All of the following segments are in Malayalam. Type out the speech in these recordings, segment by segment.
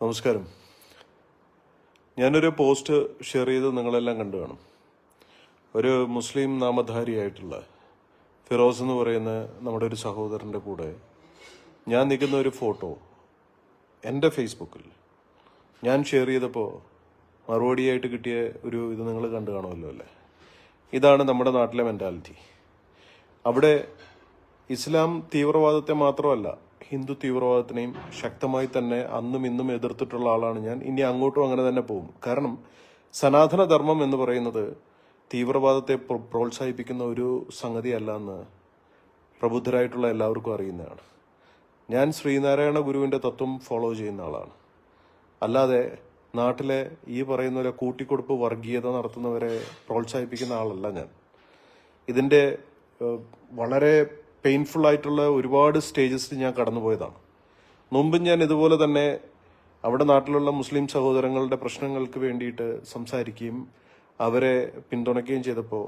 നമസ്കാരം. ഞാനൊരു പോസ്റ്റ് ഷെയർ ചെയ്ത് നിങ്ങളെല്ലാം കണ്ടു കാണും. ഒരു മുസ്ലിം നാമധാരിയായിട്ടുള്ള ഫിറോസ് എന്ന് പറയുന്ന നമ്മുടെ ഒരു സഹോദരന്റെ കൂടെ ഞാൻ നിൽക്കുന്ന ഒരു ഫോട്ടോ എന്റെ ഫേസ്ബുക്കിൽ ഞാൻ ഷെയർ ചെയ്തപ്പോൾ മറുപടിയായിട്ട് കിട്ടിയ ഒരു ഇത് നിങ്ങൾ കണ്ടു കാണുമല്ലോ അല്ലേ? ഇതാണ് നമ്മുടെ നാട്ടിലെ മെന്റാലിറ്റി അവിടെ ഇസ്ലാം തീവ്രവാദത്തെ മാത്രമല്ല ഹിന്ദു തീവ്രവാദത്തിനെയും ശക്തമായി തന്നെ അന്നും ഇന്നും എതിർത്തിട്ടുള്ള ആളാണ് ഞാൻ. ഇനി അങ്ങോട്ടും അങ്ങനെ തന്നെ പോകും. കാരണം സനാതന ധർമ്മം എന്ന് പറയുന്നത് തീവ്രവാദത്തെ പ്രോത്സാഹിപ്പിക്കുന്ന ഒരു സംഗതിയല്ല എന്ന് പ്രബുദ്ധരായിട്ടുള്ള എല്ലാവർക്കും അറിയുന്നതാണ്. ഞാൻ ശ്രീനാരായണ ഗുരുവിന്റെ തത്വം ഫോളോ ചെയ്യുന്ന ആളാണ്. അല്ലാതെ നാട്ടിലെ ഈ പറയുന്ന പോലെ കൂട്ടിക്കൊടുപ്പ് വർഗീയത നടത്തുന്നവരെ പ്രോത്സാഹിപ്പിക്കുന്ന ആളല്ല ഞാൻ. ഇതിന്റെ വളരെ പെയിൻഫുൾ ആയിട്ടുള്ള ഒരുപാട് സ്റ്റേജസ് ഞാൻ കടന്നുപോയതാണ്. മുമ്പും ഞാൻ ഇതുപോലെ തന്നെ അവിടെ നാട്ടിലുള്ള മുസ്ലിം സഹോദരങ്ങളുടെ പ്രശ്നങ്ങൾക്ക് വേണ്ടിയിട്ട് സംസാരിക്കുകയും അവരെ പിന്തുണയ്ക്കുകയും ചെയ്തപ്പോൾ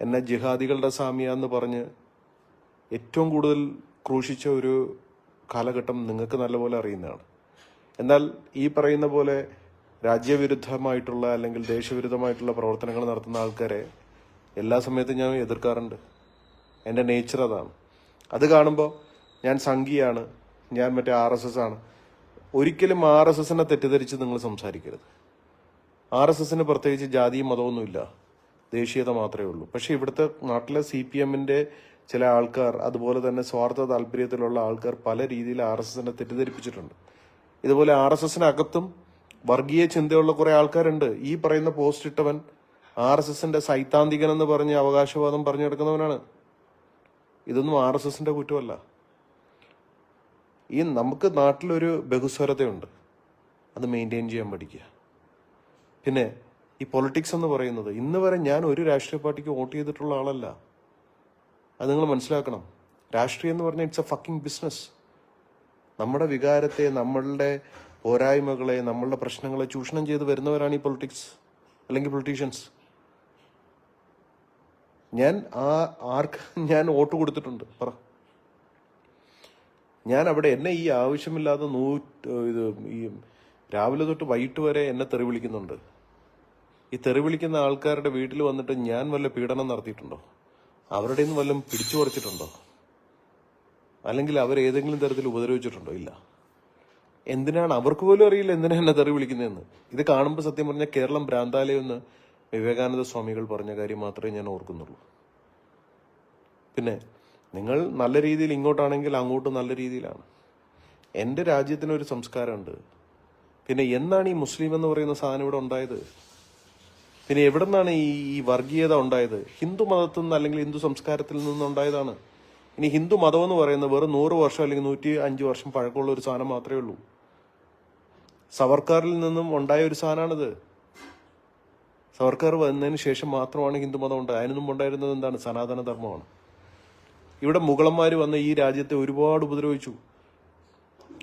എന്നെ ജിഹാദികളുടെ സാമിയ എന്ന് പറഞ്ഞ് ഏറ്റവും കൂടുതൽ ക്രൂശിച്ച ഒരു കാലഘട്ടം നിങ്ങൾക്ക് നല്ലപോലെ അറിയുന്നതാണ്. എന്നാൽ ഈ പറയുന്ന പോലെ രാജ്യവിരുദ്ധമായിട്ടുള്ള അല്ലെങ്കിൽ ദേശവിരുദ്ധമായിട്ടുള്ള പ്രവർത്തനങ്ങൾ നടത്തുന്ന ആൾക്കാരെ എല്ലാ സമയത്തും ഞാൻ എതിർക്കാറുണ്ട്. എന്റെ നേച്ചർ അതാണ്. അത് കാണുമ്പോൾ ഞാൻ സംഘിയാണ് ഞാൻ മറ്റേ ആർ എസ് എസ് ആണ്. ഒരിക്കലും ആർ എസ് എസിനെ തെറ്റിദ്ധരിച്ച് നിങ്ങൾ സംസാരിക്കരുത്. ആർ എസ് എസിന് പ്രത്യേകിച്ച് ജാതിയും മതമൊന്നുമില്ല ദേശീയത മാത്രമേ ഉള്ളൂ. പക്ഷേ ഇവിടുത്തെ നാട്ടിലെ സി പി എമ്മിന്റെ ചില ആൾക്കാർ അതുപോലെ തന്നെ സ്വാർത്ഥ താല്പര്യത്തിലുള്ള ആൾക്കാർ പല രീതിയിൽ ആർ എസ് എസിനെ തെറ്റിദ്ധരിപ്പിച്ചിട്ടുണ്ട്. ഇതുപോലെ ആർ എസ് എസിനകത്തും വർഗീയ ചിന്തയുള്ള കുറേ ആൾക്കാരുണ്ട്. ഈ പറയുന്ന പോസ്റ്റ് ഇട്ടവൻ ആർ എസ് എസിന്റെ സൈദ്ധാന്തികൻ എന്ന് പറഞ്ഞ് അവകാശവാദം പറഞ്ഞു നടക്കുന്നവനാണ്. ഇതൊന്നും ആർ എസ് എസിന്റെ കുറ്റമല്ല. ഈ നമുക്ക് നാട്ടിലൊരു ബഹുസ്വരതയുണ്ട്. അത് മെയിന്റെയിൻ ചെയ്യാൻ പഠിക്കുക. പിന്നെ ഈ പൊളിറ്റിക്സ് എന്ന് പറയുന്നത് ഇന്ന് വരെ ഞാൻ ഒരു രാഷ്ട്രീയ പാർട്ടിക്ക് വോട്ട് ചെയ്തിട്ടുള്ള ആളല്ല. അത് നിങ്ങൾ മനസ്സിലാക്കണം. രാഷ്ട്രീയം എന്ന് പറഞ്ഞാൽ ഇറ്റ്സ് എ ഫക്കിംഗ് ബിസിനസ് നമ്മുടെ വികാരത്തെ നമ്മളുടെ പോരായ്മകളെ നമ്മളുടെ പ്രശ്നങ്ങളെ ചൂഷണം ചെയ്ത് വരുന്നവരാണ് ഈ പൊളിറ്റിക്സ് അല്ലെങ്കിൽ പൊളിറ്റീഷ്യൻസ് ഞാൻ ആ ആർക്ക് ഞാൻ വോട്ട് കൊടുത്തിട്ടുണ്ട്. പറ. ഞാൻ അവിടെ എന്നെ ഈ ആവശ്യമില്ലാതെ നൂ ഇത് ഈ രാവിലെ തൊട്ട് വൈകിട്ട് വരെ എന്നെ തെറി വിളിക്കുന്നുണ്ട്. ഈ തെറി വിളിക്കുന്ന ആൾക്കാരുടെ വീട്ടിൽ വന്നിട്ട് ഞാൻ വല്ല പീഡനം നടത്തിയിട്ടുണ്ടോ? അവരുടെ നിന്ന് വല്ലതും പിടിച്ചു പറിച്ചിട്ടുണ്ടോ? അല്ലെങ്കിൽ അവരേതെങ്കിലും തരത്തിൽ ഉപദ്രവിച്ചിട്ടുണ്ടോ? ഇല്ല. എന്തിനാണ്? അവർക്ക് പോലും അറിയില്ല എന്തിനാണ് എന്നെ തെറി വിളിക്കുന്നതെന്ന്. ഇത് കാണുമ്പോൾ സത്യം പറഞ്ഞാൽ കേരളം ഭ്രാന്താലയം എന്ന് വിവേകാനന്ദ സ്വാമികൾ പറഞ്ഞ കാര്യം മാത്രമേ ഞാൻ ഓർക്കുന്നുള്ളൂ. പിന്നെ നിങ്ങൾ നല്ല രീതിയിൽ ഇങ്ങോട്ടാണെങ്കിൽ അങ്ങോട്ട് നല്ല രീതിയിലാണ്. എന്റെ രാജ്യത്തിനൊരു സംസ്കാരമുണ്ട്. പിന്നെ എന്നാണ് ഈ മുസ്ലിം എന്ന് പറയുന്ന സാധനം ഇവിടെ ഉണ്ടായത്? പിന്നെ എവിടെ നിന്നാണ് ഈ ഈ വർഗീയത ഉണ്ടായത്? ഹിന്ദു മതത്തിൽ നിന്ന് അല്ലെങ്കിൽ ഹിന്ദു സംസ്കാരത്തിൽ നിന്നുണ്ടായതാണ് ഇനി ഹിന്ദു മതം എന്ന് പറയുന്നത് വെറും നൂറ് വർഷം അല്ലെങ്കിൽ നൂറ്റി അഞ്ച് വർഷം പഴക്കമുള്ള ഒരു സാധനം മാത്രമേ ഉള്ളൂ. സവർക്കാറിൽ നിന്നും ഉണ്ടായ ഒരു സാധനമാണിത്. സവർക്കാർ വന്നതിന് ശേഷം മാത്രമാണ് ഹിന്ദുമതം ഉണ്ട് അതിനു ഉണ്ടായിരുന്നത് എന്താണ്? സനാതനധർമ്മമാണ്. ഇവിടെ മുഗളന്മാർ വന്ന ഈ രാജ്യത്തെ ഒരുപാട് ഉപദ്രവിച്ചു.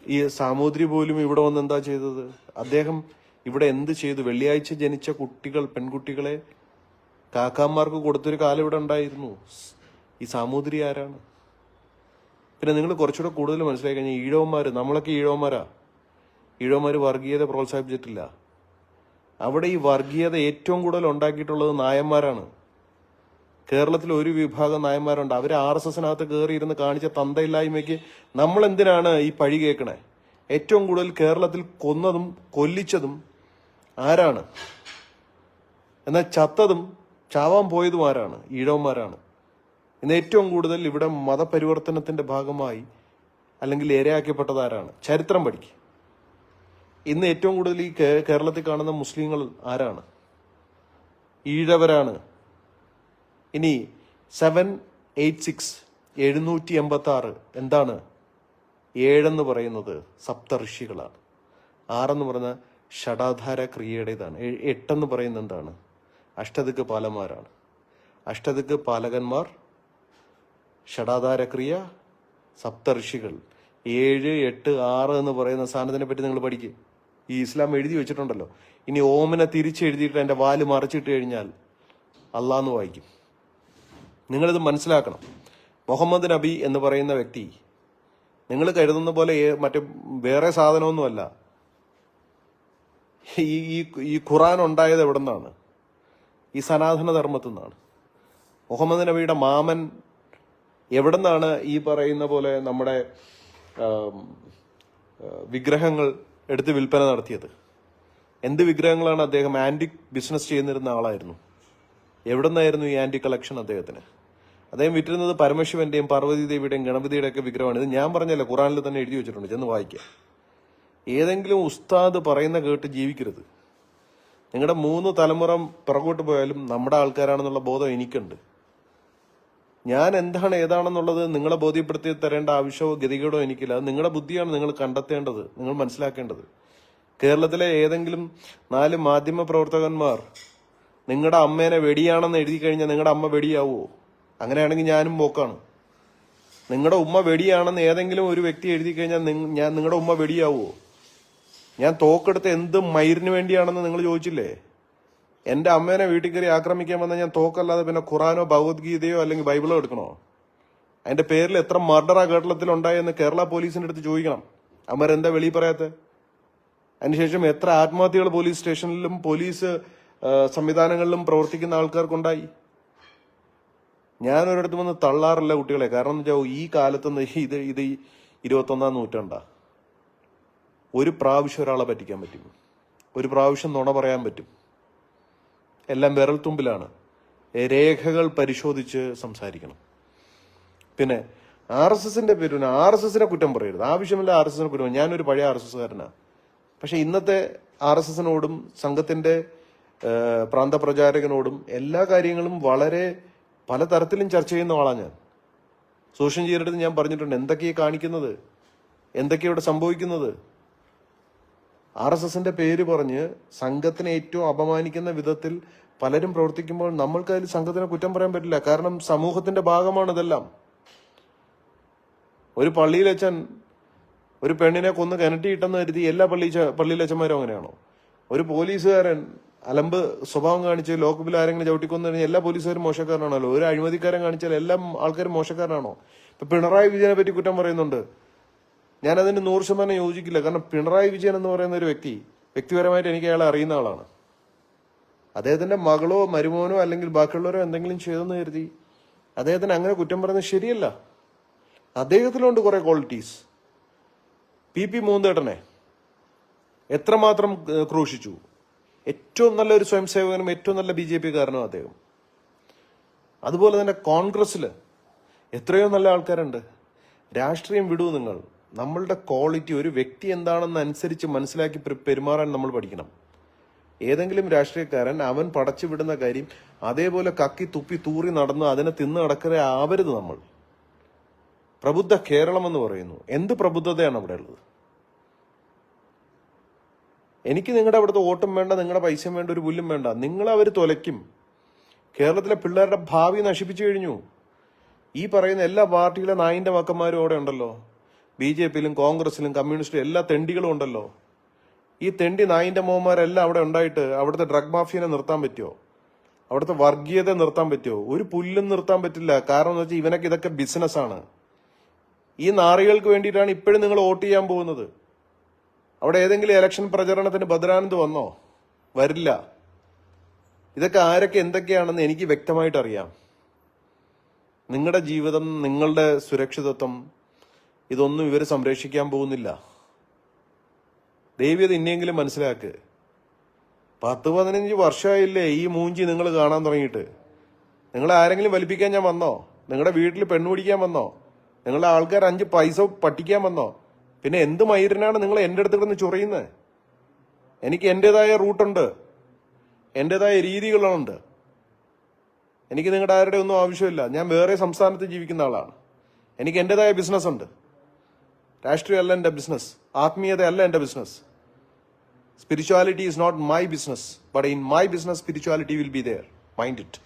ഈ സാമൂതിരി പോലും ഇവിടെ വന്ന് എന്താ ചെയ്തത്? അദ്ദേഹം ഇവിടെ എന്ത് ചെയ്തു? വെള്ളിയാഴ്ച ജനിച്ച കുട്ടികൾ പെൺകുട്ടികളെ കാക്കാന്മാർക്ക് കൊടുത്തൊരു കാലം ഇവിടെ ഉണ്ടായിരുന്നു. ഈ സാമൂതിരി ആരാണ്? പിന്നെ നിങ്ങൾ കുറച്ചുകൂടെ കൂടുതൽ മനസ്സിലാക്കി കഴിഞ്ഞാൽ ഈഴവന്മാർ നമ്മളൊക്കെ ഈഴവന്മാരാ. ഈഴവന്മാർ വർഗീയത പ്രോത്സാഹിപ്പിച്ചിട്ടില്ല. അവിടെ ഈ വർഗീയത ഏറ്റവും കൂടുതൽ ഉണ്ടാക്കിയിട്ടുള്ളത് നായന്മാരാണ്. കേരളത്തിൽ ഒരു വിഭാഗം നായന്മാരുണ്ട്. അവർ ആർ എസ് എസിനകത്ത് കയറിയിരുന്ന് കാണിച്ച തന്തയില്ലായ്മയ്ക്ക് നമ്മൾ എന്തിനാണ് ഈ പഴി കേൾക്കണേ? ഏറ്റവും കൂടുതൽ കേരളത്തിൽ കൊന്നതും കൊല്ലിച്ചതും ആരാണ്? എന്നാൽ ചത്തതും ചാവാൻ പോയതും ആരാണ്? ഈഴവന്മാരാണ്. ഇന്ന് ഏറ്റവും കൂടുതൽ ഇവിടെ മതപരിവർത്തനത്തിന്റെ ഭാഗമായി അല്ലെങ്കിൽ ഇരയാക്കപ്പെട്ടത് ആരാണ്? ചരിത്രം പഠിക്കുക ഇന്ന് ഏറ്റവും കൂടുതൽ ഈ കേരളത്തിൽ കാണുന്ന മുസ്ലിങ്ങൾ ആരാണ്? ഈഴവരാണ്. ഇനി സെവൻ എയ്റ്റ് സിക്സ് എഴുന്നൂറ്റി എൺപത്തി ആറ് എന്താണ്? ഏഴെന്ന് പറയുന്നത് സപ്തഋഷികളാണ് ആറെന്ന് പറയുന്ന ഷടാധാര ക്രിയയുടേതാണ്. എട്ടെന്ന് പറയുന്നത് എന്താണ്? അഷ്ടദിക്ക് പാലന്മാരാണ്. അഷ്ടദിക്ക് പാലകന്മാർ ഷടാധാര ക്രിയ സപ്തഋഷികൾ ഏഴ് എട്ട് ആറ് എന്ന് പറയുന്ന സാധനത്തിനെ പറ്റി നിങ്ങൾ പഠിക്കുക ഈ ഇസ്ലാം എഴുതി വെച്ചിട്ടുണ്ടല്ലോ. ഇനി ഓമനെ തിരിച്ചെഴുതിയിട്ട് എന്റെ വാൽ മറിച്ചിട്ട് കഴിഞ്ഞാൽ അള്ളാന്ന് വായിക്കും. നിങ്ങളിത് മനസ്സിലാക്കണം. മുഹമ്മദ് നബി എന്ന് പറയുന്ന വ്യക്തി നിങ്ങൾ കരുതുന്ന പോലെ മറ്റേ വേറെ സാധനമൊന്നുമല്ല. ഈ ഈ ഈ ഖുറാൻ ഉണ്ടായത് എവിടെ നിന്നാണ് ഈ സനാതന ധർമ്മത്തിൽ നിന്നാണ്. മുഹമ്മദ് നബിയുടെ മാമൻ എവിടെ നിന്നാണ് ഈ പറയുന്ന പോലെ നമ്മുടെ വിഗ്രഹങ്ങൾ എടുത്ത് വിൽപ്പന നടത്തിയത്. എന്ത് വിഗ്രഹങ്ങളാണ് അദ്ദേഹം ആന്റിക് ബിസിനസ് ചെയ്യുന്നിരുന്ന ആളായിരുന്നു? എവിടെ നിന്നായിരുന്നു ഈ ആന്റി കളക്ഷൻ അദ്ദേഹത്തിന്? അദ്ദേഹം വിറ്റിരുന്നത് പരമശിവന്റെയും പാർവതി ദേവിയുടെയും ഗണപതിയുടെ ഒക്കെ വിഗ്രഹമാണ്. ഇത് ഞാൻ പറഞ്ഞല്ല ഖുറാനിൽ തന്നെ എഴുതി വെച്ചിട്ടുണ്ട് ചെന്ന് വായിക്കുക ഏതെങ്കിലും ഉസ്താദ് പറയുന്ന കേട്ട് ജീവിക്കരുത്. നിങ്ങളുടെ മൂന്ന് തലമുറ പുറകോട്ട് പോയാലും നമ്മുടെ ആൾക്കാരാണെന്നുള്ള ബോധം എനിക്കുണ്ട്. ഞാൻ എന്താണ് ഏതാണെന്നുള്ളത് നിങ്ങളെ ബോധ്യപ്പെടുത്തി തരേണ്ട ആവശ്യമോ ഗതികേടോ എനിക്കില്ല. അത് നിങ്ങളുടെ ബുദ്ധിയാണ് നിങ്ങൾ കണ്ടെത്തേണ്ടത്. നിങ്ങൾ മനസ്സിലാക്കേണ്ടത്. കേരളത്തിലെ ഏതെങ്കിലും നാല് മാധ്യമ പ്രവർത്തകന്മാർ നിങ്ങളുടെ അമ്മേനെ വെടിയാണെന്ന് എഴുതി കഴിഞ്ഞാൽ നിങ്ങളുടെ അമ്മ വെടിയാവോ? അങ്ങനെയാണെങ്കിൽ ഞാനും പോക്കാണ് നിങ്ങളുടെ ഉമ്മ വെടിയാണെന്ന് ഏതെങ്കിലും ഒരു വ്യക്തി എഴുതി കഴിഞ്ഞാൽ ഞാൻ നിങ്ങളുടെ ഉമ്മ വെടിയാവോ? ഞാൻ തോക്കെടുത്ത് എന്ത് മയിരിന് വേണ്ടിയാണെന്ന് നിങ്ങൾ ചോദിച്ചില്ലേ? എന്റെ അമ്മേനെ വീട്ടിൽ കയറി ആക്രമിക്കാൻ വന്നാൽ ഞാൻ തോക്കല്ലാതെ പിന്നെ ഖുറാനോ ഭഗവത്ഗീതയോ അല്ലെങ്കിൽ ബൈബിളോ എടുക്കണോ? അതിന്റെ പേരിൽ എത്ര മർഡറാ കേരളത്തിൽ ഉണ്ടായെന്ന് കേരള പോലീസിന്റെ അടുത്ത് ചോദിക്കണം. അവരെന്താ വെളി പറയാത്ത? അതിനുശേഷം എത്ര ആത്മഹത്യകൾ പോലീസ് സ്റ്റേഷനിലും പോലീസ് സംവിധാനങ്ങളിലും പ്രവർത്തിക്കുന്ന ആൾക്കാർക്കുണ്ടായി? ഞാൻ വന്ന് തള്ളാറില്ല കുട്ടികളെ. കാരണം എന്ന് വെച്ചാൽ ഈ കാലത്ത് ഇത് ഇത് ഇരുപത്തൊന്നാം നൂറ്റാണ്ടാ. ഒരു പ്രാവശ്യം ഒരാളെ പറ്റിക്കാൻ പറ്റും. ഒരു പ്രാവശ്യം നുണ പറയാൻ പറ്റും. എല്ലാം വിരൽത്തുമ്പിലാണ് രേഖകൾ പരിശോധിച്ച് സംസാരിക്കണം. പിന്നെ ആർ എസ് എസിന്റെ പേരിന് ആർ എസ് എസിനെ കുറ്റം പറയരുത്. ആവശ്യമില്ല ആർ എസ് എസിനെ കുറ്റം ഞാനൊരു പഴയ ആർ എസ് എസ്കാരനാണ് പക്ഷെ ഇന്നത്തെ ആർ എസ് എസിനോടും സംഘത്തിന്റെ പ്രാന്തപ്രചാരകനോടും എല്ലാ കാര്യങ്ങളും വളരെ പലതരത്തിലും ചർച്ച ചെയ്യുന്ന ആളാണ് ഞാൻ. സോഷ്യൽ ചെയ്യരുത് ഞാൻ പറഞ്ഞിട്ടുണ്ട് എന്തൊക്കെയാണ് കാണിക്കുന്നത്? എന്തൊക്കെയാണ് ഇവിടെ സംഭവിക്കുന്നത്? ആർ എസ് എസിന്റെ പേര് പറഞ്ഞ് സംഘത്തിനെ ഏറ്റവും അപമാനിക്കുന്ന വിധത്തിൽ പലരും പ്രവർത്തിക്കുമ്പോൾ നമ്മൾക്ക് അതിൽ സംഘത്തിനെ കുറ്റം പറയാൻ പറ്റില്ല. കാരണം സമൂഹത്തിന്റെ ഭാഗമാണ് ഇതെല്ലാം. ഒരു പള്ളിയിലച്ചൻ ഒരു പെണ്ണിനെ കൊന്ന് കിണറ്റിയിട്ടെന്ന് കരുതി എല്ലാ പള്ളി പള്ളിയിലച്ചന്മാരും അങ്ങനെയാണോ? ഒരു പോലീസുകാരൻ അലമ്പ് സ്വഭാവം കാണിച്ച് ലോക്കപ്പിൽ ആരെങ്കിലും ചവിട്ടിക്കൊന്നു കഴിഞ്ഞാൽ എല്ലാ പോലീസുകാരും മോശക്കാരനാണല്ലോ. ഒരു അഴിമതിക്കാരൻ കാണിച്ചാൽ എല്ലാ ആൾക്കാരും മോശക്കാരനാണോ? ഇപ്പൊ പിണറായി വിജയനെ പറ്റി കുറ്റം പറയുന്നുണ്ട്. ഞാൻ അതിന് നൂറ് ശതമാനം യോജിക്കില്ല. കാരണം പിണറായി വിജയൻ എന്ന് പറയുന്ന ഒരു വ്യക്തി വ്യക്തിപരമായിട്ട് എനിക്ക് അയാളെ അറിയുന്ന ആളാണ്. അദ്ദേഹത്തിന്റെ മകളോ മരുമോനോ അല്ലെങ്കിൽ ബാക്കിയുള്ളവരോ എന്തെങ്കിലും ചെയ്തെന്ന് കരുതി അദ്ദേഹത്തിന് അങ്ങനെ കുറ്റം പറയുന്നത് ശരിയല്ല. അദ്ദേഹത്തിലുണ്ട് കുറെ ക്വാളിറ്റീസ് പി പി മൂന്തേട്ടനെ എത്രമാത്രം ക്രൂശിച്ചു. ഏറ്റവും നല്ല ഒരു സ്വയം സേവകനും ഏറ്റവും നല്ല ബി ജെ പി കാരനും അദ്ദേഹം. അതുപോലെ തന്നെ കോൺഗ്രസ്സിൽ എത്രയോ നല്ല ആൾക്കാരുണ്ട്. രാഷ്ട്രീയം വിടൂ നിങ്ങൾ. നമ്മളുടെ ക്വാളിറ്റി ഒരു വ്യക്തി എന്താണെന്ന് അനുസരിച്ച് മനസ്സിലാക്കി പെരു- പെരുമാറാൻ നമ്മൾ പഠിക്കണം. ഏതെങ്കിലും രാഷ്ട്രീയക്കാരൻ അവൻ പടച്ചു വിടുന്ന കാര്യം അതേപോലെ കക്കി തുപ്പി തൂറി നടന്ന് അതിനെ തിന്ന് നടക്കുക ആവരുത് നമ്മൾ. പ്രബുദ്ധ കേരളം എന്ന് പറയുന്നു. എന്ത് പ്രബുദ്ധതയാണ് അവിടെ ഉള്ളത്? എനിക്ക് നിങ്ങളുടെ അവിടുത്തെ ഓട്ടം വേണ്ട നിങ്ങളുടെ പൈസയും വേണ്ട ഒരു പുല്ലും വേണ്ട. നിങ്ങളെ അവർ തുലയ്ക്കും. കേരളത്തിലെ പിള്ളേരുടെ ഭാവി നശിപ്പിച്ചു കഴിഞ്ഞു. ഈ പറയുന്ന എല്ലാ പാർട്ടിയിലെ നായിന്റെ മക്കന്മാരും അവിടെ ഉണ്ടല്ലോ. ബി ജെ പിയിലും കോൺഗ്രസിലും കമ്മ്യൂണിസ്റ്റിലും എല്ലാ തെണ്ടികളും ഉണ്ടല്ലോ. ഈ തെണ്ടി നായിന്റെ മോന്മാരെല്ലാം അവിടെ ഉണ്ടായിട്ട് അവിടുത്തെ ഡ്രഗ് മാഫിയനെ നിർത്താൻ പറ്റുമോ അവിടുത്തെ വർഗീയത നിർത്താൻ പറ്റുമോ ഒരു പുല്ലും നിർത്താൻ പറ്റില്ല. കാരണം എന്ന് വെച്ചാൽ ഇവനൊക്കെ ഇതൊക്കെ ബിസിനസ്സാണ് ഈ നാറികൾക്ക് വേണ്ടിയിട്ടാണ് ഇപ്പോഴും നിങ്ങൾ വോട്ട് ചെയ്യാൻ പോകുന്നത്. അവിടെ ഏതെങ്കിലും ഇലക്ഷൻ പ്രചരണത്തിന് ബദ്രാനന്ദ് വന്നോ? വരില്ല. ഇതൊക്കെ ആരൊക്കെ എന്തൊക്കെയാണെന്ന് എനിക്ക് വ്യക്തമായിട്ട് അറിയാം നിങ്ങളുടെ ജീവിതം നിങ്ങളുടെ സുരക്ഷിതത്വം ഇതൊന്നും ഇവർ സംരക്ഷിക്കാൻ പോകുന്നില്ല. ദൈവീയത ഇനിയെങ്കിലും മനസ്സിലാക്ക്. പത്ത് പതിനഞ്ച് വർഷമായില്ലേ ഈ മൂഞ്ചി നിങ്ങൾ കാണാൻ തുടങ്ങിയിട്ട്. നിങ്ങൾ ആരെങ്കിലും വലിപ്പിക്കാൻ ഞാൻ വന്നോ? നിങ്ങളുടെ വീട്ടിൽ പെണ്ണു പിടിക്കാൻ വന്നോ? നിങ്ങളുടെ ആൾക്കാർ അഞ്ച് പൈസ പട്ടിക്കാൻ വന്നോ? പിന്നെ എന്ത് മൈരനാണ് നിങ്ങൾ എന്റെ അടുത്ത് കിടന്ന് ചൊറിയുന്നത്? എനിക്ക് എന്റെതായ റൂട്ടുണ്ട്. എന്റെതായ രീതികളുണ്ട്. എനിക്ക് നിങ്ങളുടെ ആരുടെ ഒന്നും ആവശ്യമില്ല. ഞാൻ വേറെ സംസ്ഥാനത്ത് ജീവിക്കുന്ന ആളാണ്. എനിക്ക് എന്റെതായ ബിസിനസ് ഉണ്ട് രാഷ്ട്രീയമല്ല എന്റെ ബിസിനസ്. ആത്മീയതയല്ല എന്റെ business. Spirituality is not my business but in my business spirituality will be there mind it